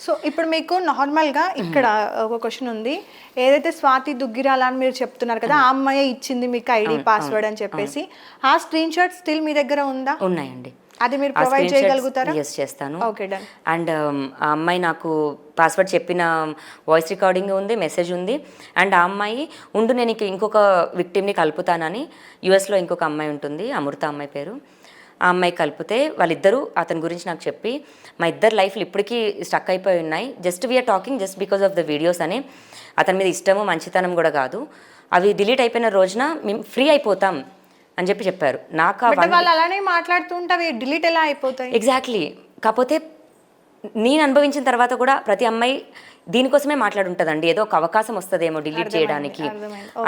So ఇప్పుడు మీకు నార్మల్గా ఇక్కడ ఒక క్వశ్చన్ ఉంది. ఏదైతే స్వాతి దుగ్గిరాల అని మీరు చెప్తున్నారు కదా ఆ అమ్మాయి ఇచ్చింది మీకు ఐడి పాస్వర్డ్ అని చెప్పేసి. ఆ స్క్రీన్ షాట్ స్టిల్ మీ దగ్గర ఉందా? ఉన్నాయండి. అది మీరు ప్రొవైడ్ చేయగలుగుతారా? ఎస్ చేస్తాను. ఓకే డన్ అండ్ ఆ అమ్మాయి నాకు పాస్వర్డ్ చెప్పిన వాయిస్ రికార్డింగ్ ఉంది మెసేజ్ ఉంది. అండ్ ఆ అమ్మాయి ఉండు నేను ఇంక- ఇంకొక విక్టిమ్ని కలుపుతానని యుఎస్లో ఇంకొక అమ్మాయి ఉంటుంది అమృత అమ్మాయి పేరు. ఆ అమ్మాయి కలిపితే వాళ్ళిద్దరూ అతని గురించి నాకు చెప్పి మా ఇద్దరు లైఫ్లు ఇప్పటికీ స్టక్ అయిపోయి ఉన్నాయి. Just we're talking just because of the videos అని. అతని మీద ఇష్టము మంచితనం కూడా కాదు. అవి డిలీట్ అయిపోయిన రోజున మేము ఫ్రీ అయిపోతాం అని చెప్పి చెప్పారు. నాకు వాళ్ళు అలానే మాట్లాడుతూ ఉంటే అవి డిలీట్ ఎలా అయిపోతాయి? ఎగ్జాక్ట్లీ కాకపోతే నేను అనుభవించిన తర్వాత కూడా ప్రతి అమ్మాయి దీనికోసమే మాట్లాడుంటుందండి. ఏదో ఒక అవకాశం వస్తుందేమో డిలీట్ చేయడానికి.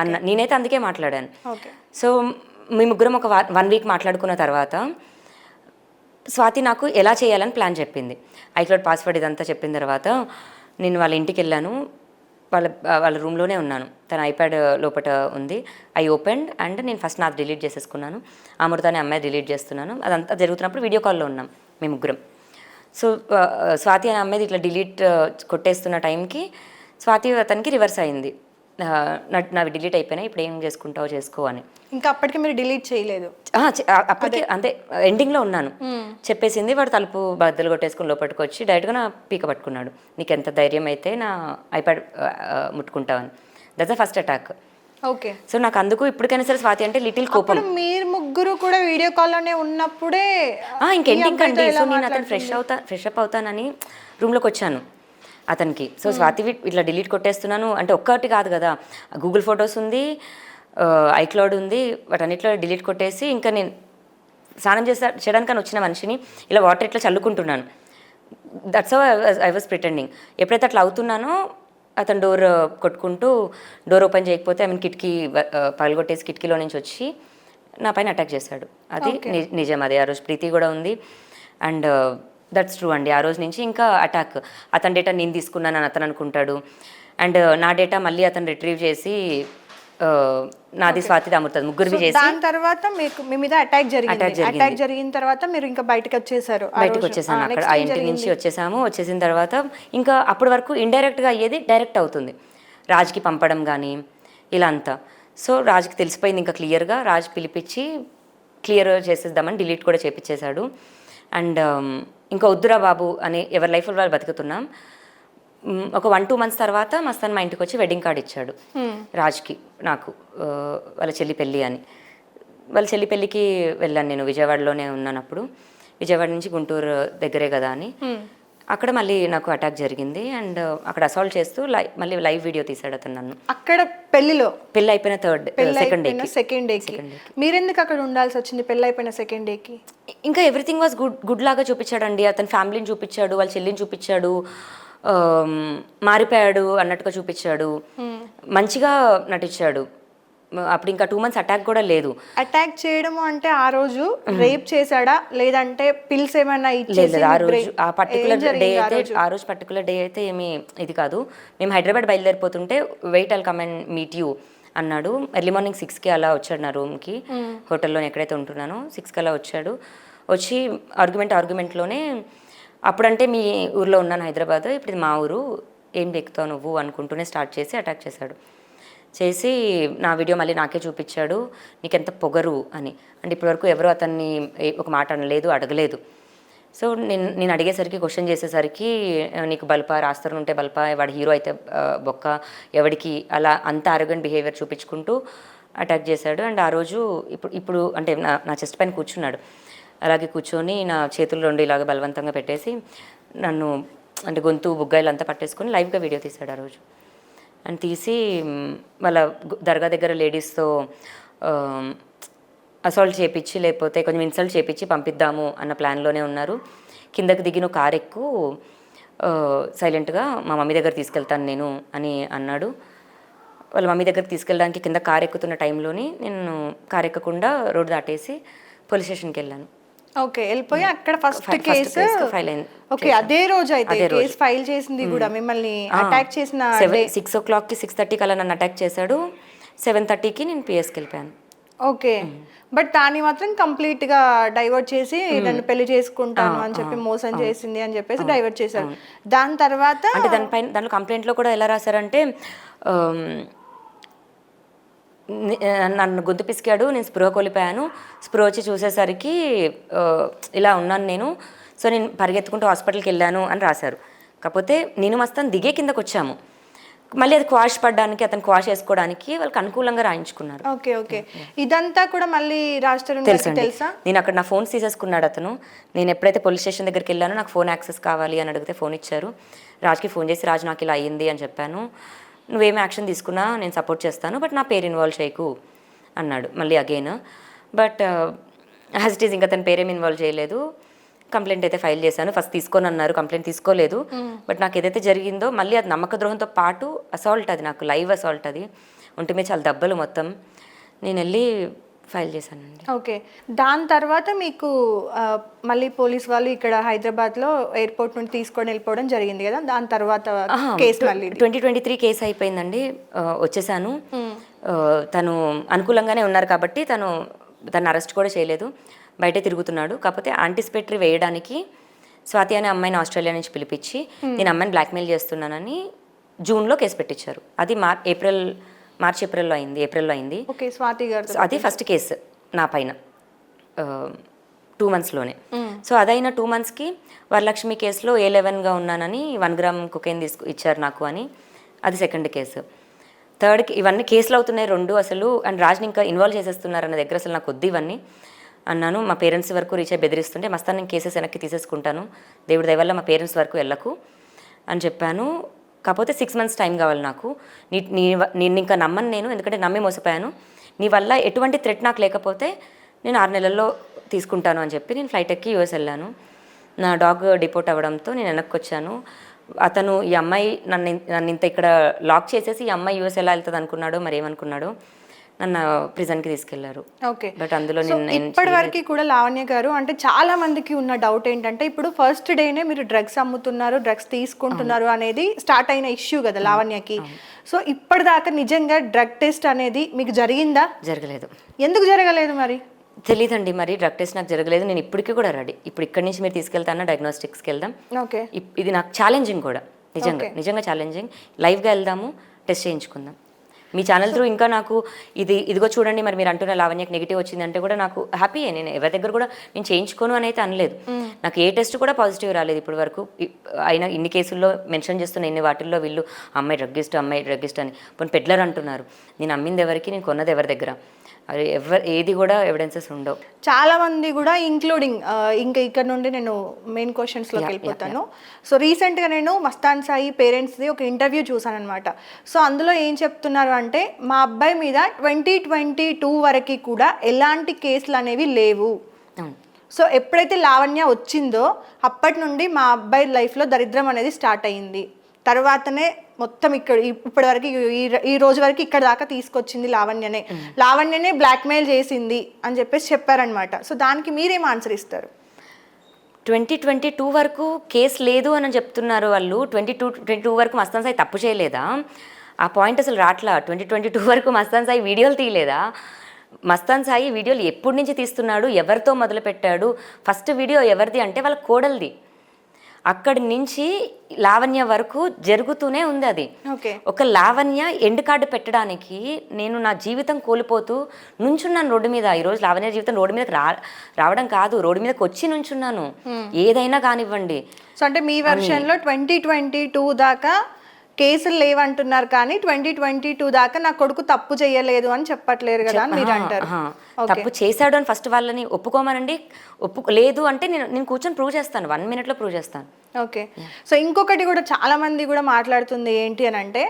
అన్న. నేనైతే అందుకే మాట్లాడాను. సో మీ ముగ్గురం ఒక వన్ వీక్ మాట్లాడుకున్న తర్వాత స్వాతి నాకు ఎలా చేయాలని ప్లాన్ చెప్పింది. ఐక్లౌడ్ పాస్వర్డ్ ఇదంతా చెప్పిన తర్వాత నేను వాళ్ళ ఇంటికి వెళ్ళాను. వాళ్ళ వాళ్ళ రూమ్లోనే ఉన్నాను. తన ఐప్యాడ్ లోపల ఉంది. ఐ ఓపెన్ అండ్ నేను ఫస్ట్ నాకు డిలీట్ చేసేసుకున్నాను. అమృతాన్ని అమ్మాయి డిలీట్ చేస్తున్నాను. అదంతా జరుగుతున్నప్పుడు వీడియో కాల్లో ఉన్నాం మేము ముగ్గురం సో స్వాతి అనే అమ్మాయి ఇట్లా డిలీట్ కొట్టేస్తున్న టైంకి స్వాతి అతనికి రివర్స్ అయింది. నావి డిలీట్ అయిపోయినాయి ఇప్పుడు ఏం చేసుకుంటావో చేసుకో అని. ఇంకా అప్పటికి మీరు డిలీట్ చేయలేదు? అప్పటికి అంతే ఎండింగ్లో ఉన్నాను. చెప్పేసింది వాడు తలుపు బద్దలు కొట్టేసుకుని లోపలికి వచ్చి డైరెక్ట్గా నా పీక పట్టుకున్నాడు. నీకు ఎంత ధైర్యం అయితే నా iPad ముట్టుకుంటావని that's the first attack okay. So నాకు అందుకు ఇప్పటికైనా సరే స్వాతి అంటే లిటిల్ కోపం. మీరు ముగ్గురు కూడా వీడియో కాల్లోనే ఉన్నప్పుడే ఆ, ఇంక ఈ ఎండింగ్ అబ్బాయితో అండి ఎలా సో నేను అతను ఫ్రెష్ అవుతా ఫ్రెష్ అప్ అవుతానని రూమ్లోకి వచ్చాను. అతనికి. సో స్వాతి వి- ఇట్లా డిలీట్ కొట్టేస్తున్నాను. అంటే ఒక్కటి కాదు కదా. గూగుల్ ఫొటోస్ ఉంది ఐక్లౌడ్ ఉంది వాటన్నిటిలో డిలీట్ కొట్టేసి ఇంకా నేను స్నానం చేసా చేయడానికని వచ్చిన మనిషిని ఇలా వాటర్ ఇట్లా చల్లుకుంటున్నాను. దట్స్ ఐ వాజ్ ప్రిటెండింగ్ ఎప్పుడైతే అట్లా అవుతున్నానో అతను డోర్ కొట్టుకుంటూ డోర్ ఓపెన్ చేయకపోతే ఐ మీన్ కిటికీ పగలగొట్టేసి కిటికీలో నుంచి వచ్చి నా పైన అటాక్ చేశాడు. అది నిజం. అది ఆ రోజు ప్రీతి కూడా ఉంది. అండ్ దట్స్ ట్రూ అండి. ఆ రోజు నుంచి ఇంకా అటాక్ అతని డేటా నేను తీసుకున్నానని అతను అనుకుంటాడు. అండ్ నా డేటా మళ్ళీ అతను రిట్రీవ్ చేసి uh, నాది స్వాతి అమృతది ముగ్గురివి చేసి దాని తర్వాత మీకు మీ మీద అటాక్ జరిగింది. అటాక్ జరిగిన తర్వాత మీరు ఇంకా బయటకు వచ్చేసారు. బయటకు. వచ్చేసాను అక్కడ. ఆ ఇంటి? నుంచి వచ్చేసాము. వచ్చేసిన తర్వాత ఇంకా అప్పటి వరకు ఇండైరెక్ట్గా అయ్యేది డైరెక్ట్ అవుతుంది. రాజ్కి పంపడం కానీ ఇలా అంతా. సో రాజ్కి తెలిసిపోయింది ఇంకా క్లియర్గా రాజ్ పిలిపించి క్లియర్ చేసేద్దామని డిలీట్ కూడా చేపించేశాడు అండ్ ఇంకా వద్దురా బాబు అని ఎవరి లైఫ్లో వాళ్ళు బతుకుతున్నాం. ఒక వన్ టూ మంత్స్ తర్వాత మస్తాన్ మా ఇంటికి వచ్చి వెడ్డింగ్ కార్డ్ ఇచ్చాడు. రాజ్కి నాకు వాళ్ళ చెల్లి పెళ్ళి అని. వాళ్ళ చెల్లి పెళ్ళికి వెళ్ళాను నేను విజయవాడలోనే ఉన్నానప్పుడు. విజయవాడ నుంచి గుంటూరు దగ్గరే కదా అని. అక్కడ మళ్ళీ నాకు అటాక్ జరిగింది అండ్ అక్కడ అసాల్ట్ చేస్తూ మళ్ళీ లైవ్ వీడియో తీశాడు అతను నన్ను. అక్కడ పెళ్ళిలో పెళ్ళి అయిపోయిన థర్డ్ సెకండ్ డేకి సెకండ్ డేకి మీరెందుకు అక్కడ ఉండాల్సి వచ్చింది పెళ్ళి అయిపోయిన సెకండ్ డేకి ఇంకా ఎవ్రీథింగ్ వాజ్ గుడ్ గుడ్ లాగా చూపించాడండి. అతని ఫ్యామిలీని చూపించాడు వాళ్ళ చెల్లిని చూపించాడు ఆమ్, మారిపోయాడు అన్నట్టుగా చూపించాడు. మంచిగా నటించాడు. అప్పుడు ఇంకా టూ మంత్స్ అటాక్ కూడా లేదు. అటాక్ చేయడము అంటే ఆ రోజు రేప్ చేశాడా? లేదంటే పిల్స్ ఏమైనా ఇచ్చేసి ఆ రోజు పర్టికులర్ డే అయితే? ఆ రోజు పర్టికులర్ డే అయితే ఏమి ఇది కాదు. మేము Hyderabad బయలుదేరిపోతుంటే wait I'll come and meet you అన్నాడు. ఎర్లీ మార్నింగ్ సిక్స్కి అలా వచ్చాడు నా రూమ్కి హోటల్లో ఎక్కడైతే ఉంటున్నానో సిక్స్కి అలా వచ్చాడు. వచ్చి ఆర్గ్యుమెంట్ ఆర్గ్యుమెంట్లోనే అప్పుడంటే మీ ఊర్లో ఉన్నాను హైదరాబాద్ ఇప్పుడు మా ఊరు ఏం ఎక్కుతావు నువ్వు అనుకుంటూనే స్టార్ట్ చేసి అటాక్ చేశాడు. చేసి నా వీడియో మళ్ళీ నాకే చూపించాడు నీకెంత పొగరు అని. అంటే ఇప్పటివరకు ఎవరు అతన్ని ఒక మాట అనలేదు అడగలేదు. సో నేను నేను అడిగేసరికి క్వశ్చన్ చేసేసరికి నీకు బల్ప? రాస్తారు ఉంటే బల్ప? వాడు హీరో అయితే బొక్క. ఎవడికి అలా అంత ఆరోగ్యం బిహేవియర్ చూపించుకుంటూ అటాక్ చేశాడు. అండ్ ఆ రోజు ఇప్పుడు ఇప్పుడు అంటే నా నా చెస్ట్ పైన కూర్చున్నాడు. అలాగే కూర్చొని నా చేతుల్లో రెండు ఇలాగ బలవంతంగా పెట్టేసి నన్ను అంటే గొంతు బుగ్గాయిలు అంతా పట్టేసుకొని లైవ్గా వీడియో తీశాడు ఆ రోజు. అని తీసి వాళ్ళ దర్గా దగ్గర లేడీస్తో అసాల్ట్ చేపించి లేకపోతే కొంచెం ఇన్సల్ట్ చేపించి పంపిద్దాము అన్న ప్లాన్లోనే ఉన్నారు. కిందకి దిగిన కార్ ఎక్కు సైలెంట్గా మా మమ్మీ దగ్గర తీసుకెళ్తాను నేను అని అన్నాడు. వాళ్ళ మమ్మీ దగ్గరికి తీసుకెళ్ళడానికి కింద కార్ ఎక్కుతున్న టైంలోని నేను కార్ ఎక్కకుండా రోడ్డు దాటేసి పోలీస్ స్టేషన్కి వెళ్ళాను. ఓకే వెళ్ళిపోయి అక్కడ ఫస్ట్ కేసు ఫైల్ అయింది. ఓకే అదే రోజు అయితే కేసు ఫైల్ చేసింది కూడా మిమ్మల్ని అటాక్ చేసిన సిక్స్ ఓ క్లాక్కి సిక్స్ థర్టీకి అలా నన్ను అటాక్ చేశాడు. సెవెన్ థర్టీకి నేను పిఎస్కి వెళ్ళిపోయాను. ఓకే బట్ దాన్ని మాత్రం కంప్లీట్గా డైవర్ట్ చేసి నన్ను పెళ్ళి చేసుకుంటాను అని చెప్పి మోసం చేసింది అని చెప్పేసి డైవర్ట్ చేశారు దాని తర్వాత అంటే దానిపైన దాంట్లో కంప్లైంట్లో కూడా ఎలా రాశారంటే ని- నన్ను గొంతు పిసికాడు నేను స్పృహ కోల్పోయాను. స్పృహ వచ్చి చూసేసరికి ఇలా ఉన్నాను నేను. సో నేను పరిగెత్తుకుంటూ హాస్పిటల్కి వెళ్ళాను అని రాశారు. కాకపోతే నేను మస్తాన్ దిగే కిందకు వచ్చాము మళ్ళీ అది క్వాష్ పడడానికి అతను క్వాష్ వేసుకోవడానికి వాళ్ళకి అనుకూలంగా రాయించుకున్నారు. Okay okay. ఇదంతా కూడా మళ్ళీ తెలుసండి. తెలుసా? నేను అక్కడ నా ఫోన్ తీసేసుకున్నాడు అతను. నేను ఎప్పుడైతే పోలీస్ స్టేషన్ దగ్గరికి వెళ్ళానో నాకు ఫోన్ యాక్సెస్ కావాలి అని అడిగితే ఫోన్ ఇచ్చారు. రాజ్కి ఫోన్ చేసి రాజ్ నాకు ఇలా అయ్యింది అని చెప్పాను. నువ్వేం యాక్షన్ తీసుకున్నా నేను సపోర్ట్ చేస్తాను బట్ నా పేరు ఇన్వాల్వ్ చేయకు అన్నాడు మళ్ళీ again. But as it is ఇంకా తన పేరేం ఇన్వాల్వ్ చేయలేదు. కంప్లైంట్ అయితే ఫైల్ చేశాను. ఫస్ట్ తీసుకొని అన్నారు కంప్లైంట్ తీసుకోలేదు. బట్ నాకు ఏదైతే జరిగిందో మళ్ళీ అది నమ్మక ద్రోహంతో పాటు అసాల్ట్ అది నాకు లైవ్ అసాల్ట్ అది. ఒంటి మీద చాలా దెబ్బలు మొత్తం. నేను వెళ్ళి ఫైల్ చేశానండి. ఓకే. దాని తర్వాత మీకు మళ్ళీ పోలీస్ వాళ్ళు ఇక్కడ హైదరాబాద్లో ఎయిర్పోర్ట్ నుండి తీసుకొని వెళ్ళిపోవడం జరిగింది కదా? దాని తర్వాత కేసు మళ్ళీ. ట్వంటీ ట్వంటీ త్రీ కేసు అయిపోయిందండి. వచ్చేసాను. తను అనుకూలంగానే ఉన్నారు కాబట్టి తను తను అరెస్ట్ కూడా చేయలేదు. బయట తిరుగుతున్నాడు. కాకపోతే యాంటిసిపేటరీ వేయడానికి స్వాతి అనే అమ్మాయిని ఆస్ట్రేలియా నుంచి పిలిపించి నేను అమ్మాయిని బ్లాక్మెయిల్ చేస్తున్నానని జూన్లో కేసు పెట్టించారు. అది మార్ ఏప్రిల్ మార్చ్ ఏప్రిల్లో అయింది ఏప్రిల్లో అయింది. ఓకే స్వాతి గారు అది ఫస్ట్ కేసు నా పైన టూ మంత్స్లోనే సో అదైన టూ మంత్స్కి వరలక్ష్మి కేసులో ఏ లెవెన్గా ఉన్నానని వన్ గ్రామ్ కుకైన్ తీసుకు ఇచ్చారు నాకు అని. అది సెకండ్ కేసు. థర్డ్కి ఇవన్నీ కేసులు అవుతున్నాయి రెండు అసలు. అండ్ రాజ్ని ఇంకా ఇన్వాల్వ్ చేసేస్తున్నారు అన్న దగ్గర అసలు నాకు వద్దు ఇవన్నీ. అన్నాను మా పేరెంట్స్ వరకు రీచ్ అయ్యి బెదిరిస్తుంటే మస్తాను నేను కేసెస్ వెనక్కి తీసేసుకుంటాను. దేవుడి దయ వల్ల మా పేరెంట్స్ వరకు వెళ్ళకు అని చెప్పాను. కాకపోతే సిక్స్ మంత్స్ టైం కావాలి నాకు. నీ నీ నేను ఇంకా నమ్మను నేను ఎందుకంటే నమ్మి మోసపోయాను. నీ వల్ల ఎటువంటి థ్రెట్ నాకు లేకపోతే నేను ఆరు నెలల్లో తీసుకుంటాను అని చెప్పి నేను ఫ్లైట్ ఎక్కి యూఎస్ వెళ్ళాను. నా డాగ్ డిపోర్ట్ అవ్వడంతో నేను వెనక్కి వచ్చాను. అతను ఈ అమ్మాయి నన్ను నన్ను ఇంత ఇక్కడ లాక్ చేసేసి ఈ అమ్మాయి యూఎస్ ఎలా వెళ్తుంది అనుకున్నాడో మరి ఏమనుకున్నాడు నన్ను ప్రిజన్కి తీసుకెళ్ళారు. ఓకే. బట్ అందులో ఇప్పటి వరకు కూడా లావణ్య గారు అంటే చాలా మందికి ఉన్న డౌట్ ఏంటంటే ఇప్పుడు ఫస్ట్ డేనే మీరు డ్రగ్స్ అమ్ముతున్నారు డ్రగ్స్ తీసుకుంటున్నారు అనేది స్టార్ట్ అయిన ఇష్యూ కదా లావణ్యకి. సో ఇప్పటిదాకా నిజంగా డ్రగ్ టెస్ట్ అనేది మీకు జరిగిందా? జరగలేదు. ఎందుకు జరగలేదు మరి? తెలీదండి మరి డ్రగ్ టెస్ట్ నాకు జరగలేదు. నేను ఇప్పటికీ కూడా రెడీ. ఇప్పుడు ఇక్కడి నుంచి మీరు తీసుకెళ్తానా డయాగ్నోస్టిక్స్కి వెళ్దాం? ఓకే. ఇది నాకు ఛాలెంజింగ్ కూడా. నిజంగా. నిజంగా ఛాలెంజింగ్ లైవ్గా వెళ్దాము టెస్ట్ చేయించుకుందాం. మీ ఛానల్ త్రూ ఇంకా నాకు ఇది ఇదిగో చూడండి మరి మీరు అంటున్న లావణ్యకి నెగిటివ్ వచ్చిందంటే కూడా నాకు హ్యాపీ నేను ఎవరి దగ్గర కూడా నేను చేయించుకోను అని అయితే అనలేదు. నాకు ఏ టెస్ట్ కూడా పాజిటివ్ రాలేదు ఇప్పటి వరకు. అయినా ఇన్ని కేసుల్లో మెన్షన్ చేస్తున్న ఇన్ని వాటిల్లో వీళ్ళు అమ్మాయి డ్రగ్గిస్ట్ అమ్మాయి డ్రగ్గిస్ట్ అని. పోనీ పెడ్లర్ అంటున్నారు. నేను అమ్మింది ఎవరికి? నేను కొన్నది ఎవరి దగ్గర? అది ఎవరు ఏది కూడా ఎవిడెన్సెస్ ఉండవు. చాలా మంది కూడా ఇంక్లూడింగ్ ఇంకా ఇక్కడ నుండి నేను మెయిన్ క్వశ్చన్స్లోకి వెళ్ళిపోతాను. సో రీసెంట్గా నేను మస్తాన్ సాయి పేరెంట్స్ది ఒక ఇంటర్వ్యూ చూసాను అనమాట సో అందులో ఏం చెప్తున్నారు అంటే మా అబ్బాయి మీద ట్వంటీ ట్వంటీ టూ వరకు కూడా ఎలాంటి కేసులు అనేవి లేవు. సో ఎప్పుడైతే లావణ్య వచ్చిందో అప్పటి నుండి మా అబ్బాయి లైఫ్లో దరిద్రం అనేది స్టార్ట్ అయ్యింది తర్వాతనే మొత్తం ఇక్కడ ఇప్పటి వరకు ఈ రోజు వరకు ఇక్కడ దాకా తీసుకొచ్చింది లావణ్యనే. లావణ్యనే బ్లాక్మెయిల్ చేసింది అని చెప్పేసి చెప్పారనమాట సో దానికి మీరేం ఆన్సర్ ఇస్తారు? ట్వంటీ ట్వంటీ టూ వరకు కేసు లేదు అని చెప్తున్నారు వాళ్ళు. ట్వంటీ టూ ట్వంటీ టూ వరకు మస్తాన్ సాయి తప్పు చేయలేదా? ఆ పాయింట్ అసలు రాట్లా? ట్వంటీ ట్వంటీ టూ వరకు మస్తాన్ సాయి వీడియోలు తీయలేదా? మస్తాన్ సాయి వీడియోలు ఎప్పటి నుంచి తీస్తున్నాడు? ఎవరితో మొదలు పెట్టాడు ఫస్ట్ వీడియో ఎవరిది అంటే వాళ్ళ కోడలిది. అక్కడి నుంచి లావణ్య వరకు జరుగుతూనే ఉంది అది. ఒక లావణ్య ఎండ్ కార్డు పెట్టడానికి నేను నా జీవితం కోల్పోతూ నుంచున్నాను రోడ్డు మీద. ఈరోజు లావణ్య జీవితం రోడ్డు మీదకి రా రావడం కాదు రోడ్డు మీదకి వచ్చి నుంచున్నాను. ఏదైనా కానివ్వండి. సో అంటే మీ వెర్షన్లో ట్వంటీ ట్వంటీ టూ దాకా కేసులు లేవంటున్నారు కానీ ట్వంటీ ట్వంటీ టూ దాకా నా కొడుకు తప్పు చేయలేదు అని చెప్పట్లేరు కదా అని మీరు అంటారు. తప్పు చేశాడు అని ఫస్ట్ వాళ్ళని ఒప్పుకోమనండి. ఒప్పు లేదు అంటే నేను నేను కూర్చొని ప్రూవ్ చేస్తాను. వన్ మినిట్లో ప్రూవ్ చేస్తాను. ఓకే. సో ఇంకొకటి కూడా చాలా మంది కూడా మాట్లాడుతుంది ఏంటి అని అంటే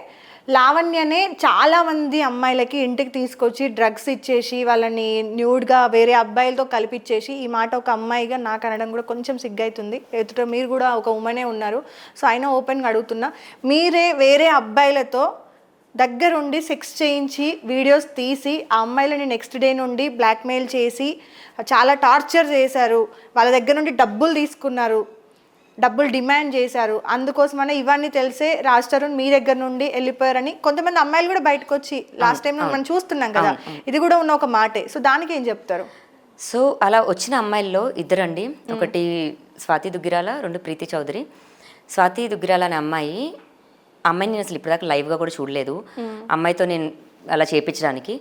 లావణ్యనే చాలా మంది అమ్మాయిలకి ఇంటికి తీసుకొచ్చి డ్రగ్స్ ఇచ్చేసి వాళ్ళని న్యూడ్గా వేరే అబ్బాయిలతో కలిపిచ్చేసి ఈ మాట ఒక అమ్మాయిగా నాకు అనడం కూడా కొంచెం సిగ్గైతుంది. ఎదుట మీరు కూడా ఒక ఉమెనే ఉన్నారు. సో అయినా ఓపెన్గా అడుగుతున్నా మీరే వేరే అబ్బాయిలతో దగ్గరుండి సెక్స్ చేయించి వీడియోస్ తీసి ఆ అమ్మాయిలని నెక్స్ట్ డే నుండి బ్లాక్మెయిల్ చేసి చాలా టార్చర్ చేశారు. వాళ్ళ దగ్గర నుండి డబ్బులు తీసుకున్నారు. డబ్బులు డిమాండ్ చేశారు. అందుకోసమనే ఇవన్నీ తెలిసే రాజ్ తరుణ్ మీ దగ్గర నుండి వెళ్ళిపోయారని కొంతమంది అమ్మాయిలు కూడా బయటకు వచ్చి లాస్ట్ టైం మనం చూస్తున్నాం కదా. ఇది కూడా ఉన్న ఒక మాటే. సో దానికి ఏం చెప్తారు? సో అలా వచ్చిన అమ్మాయిల్లో ఇద్దరండి. ఒకటి స్వాతి దుగ్గిరాల రెండు ప్రీతి చౌదరి. స్వాతి దుగ్గిరాల అనే అమ్మాయి అమ్మాయిని నేను అసలు ఇప్పటిదాకా లైవ్గా కూడా చూడలేదు. అమ్మాయితో నేను అలా చేయించడానికి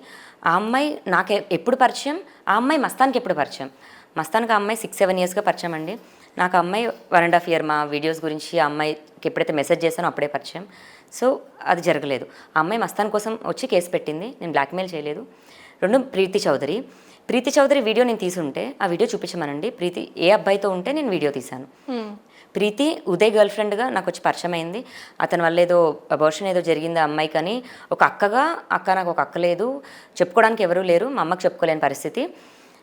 ఆ అమ్మాయి నాకు ఎప్పుడు పరిచయం? ఆ అమ్మాయి మస్తాన్కి ఎప్పుడు పరిచయం? మస్తాన్కి ఆ అమ్మాయి సిక్స్ సెవెన్ ఇయర్స్గా పరిచయం అండి. నాకు అమ్మాయి వన్ అండ్ హాఫ్ ఇయర్ మా వీడియోస్ గురించి ఆ అమ్మాయికి ఎప్పుడైతే మెసేజ్ చేశానో అప్పుడే పరిచయం. సో అది జరగలేదు. ఆ అమ్మాయి మస్తాన్ కోసం వచ్చి కేసు పెట్టింది. నేను బ్లాక్మెయిల్ చేయలేదు. రెండు ప్రీతి చౌదరి. ప్రీతి చౌదరి వీడియో నేను తీసుంటే ఆ వీడియో చూపించమనండి. ప్రీతి ఏ అబ్బాయితో ఉంటే నేను వీడియో తీశాను. ప్రీతి ఉదయ్ గర్ల్ ఫ్రెండ్గా నాకు వచ్చి పరిచయం అయింది. అతని వల్ల ఏదో అబోర్షన్ ఏదో జరిగింది ఆ అమ్మాయి కానీ ఒక అక్కగా అక్క నాకు ఒక అక్క లేదు. చెప్పుకోవడానికి ఎవరూ లేరు. మా అమ్మకి చెప్పుకోలేని పరిస్థితి.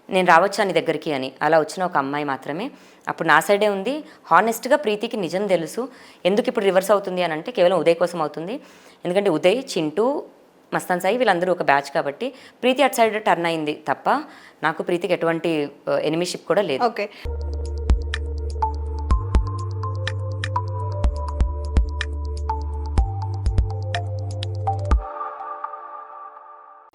నేను రావచ్చా నీ దగ్గరికి అని. అలా వచ్చిన ఒక అమ్మాయి మాత్రమే. అప్పుడు నా సైడే ఉంది. హానెస్ట్గా ప్రీతికి నిజం తెలుసు. ఎందుకు ఇప్పుడు రివర్స్ అవుతుంది అని అంటే కేవలం ఉదయ్ కోసం అవుతుంది. ఎందుకంటే ఉదయ్ చింటూ మస్తాన్ సాయి వీళ్ళందరూ ఒక బ్యాచ్ కాబట్టి ప్రీతి అటు సైడ్ టర్న్ అయింది తప్ప నాకు ప్రీతికి ఎటువంటి ఎనిమిషిప్ కూడా లేదు. ఓకే.